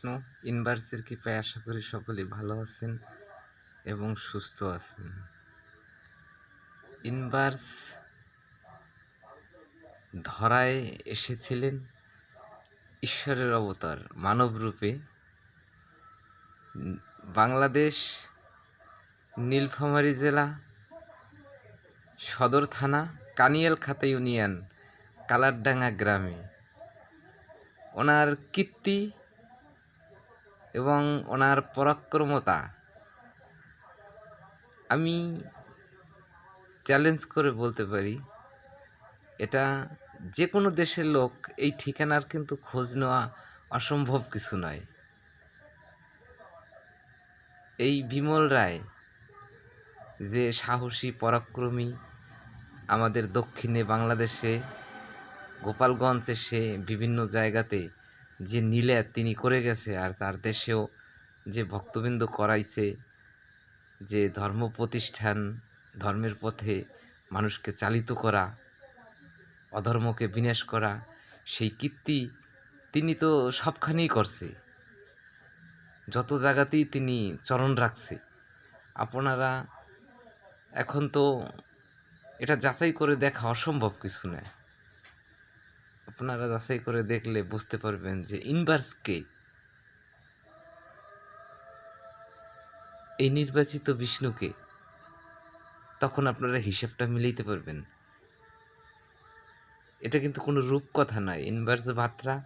কৃষ্ণ, ইনভার্সের কৃপায় আশা করি সকলেই ভালো আছেন এবং সুস্থ আছেন। ইনভার্স ধরায় এসেছিলেন ঈশ্বরের অবতার মানব রূপে। বাংলাদেশ, নীলফামারী জেলা, সদর থানা, কানিয়াল খাতা ইউনিয়ন, কালারডাঙ্গা গ্রামে। ওনার কীর্তি এবং ওনার পরাক্রমতা। আমি চ্যালেঞ্জ করে বলতে পারি, এটা যে কোনো দেশের লোক এই ঠিকানার কিন্তু খোঁজ নেওয়া অসম্ভব কিছু নয়। এই বিমল রায়, যে সাহসী, পরাক্রমী, আমাদের দক্ষিণে বাংলাদেশে, গোপালগঞ্জে সে বিভিন্ন জায়গাতে যে নীলে তিনি করে গেছে আর তার দেশেও যে ভক্তবৃন্দ করাইছে, যে ধর্ম প্রতিষ্ঠান, ধর্মের পথে মানুষকে চালিত করা, অধর্মকে বিনাশ করা, সেই কীর্তি তিনি তো সবখানেই করছে। যত জায়গাতেই তিনি চরণ রাখছে। আপনারা এখন তো এটা যাচাই করে দেখা অসম্ভব কিছু নয়। আপনারা যাচাই করে দেখলে বুঝতে পারবেন যে ইনভার্সকে এই নির্বাচিত বিষ্ণুকে তখন আপনারা হিসাবটা মিলাইতে পারবেন। এটা কিন্তু কোনো রূপকথা নয় ইনভার্স ভাত্রা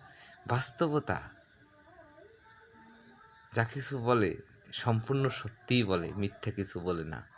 বাস্তবতা। যা কিছু বলে সম্পূর্ণ সত্যিই বলে, মিথ্যা কিছু বলে না।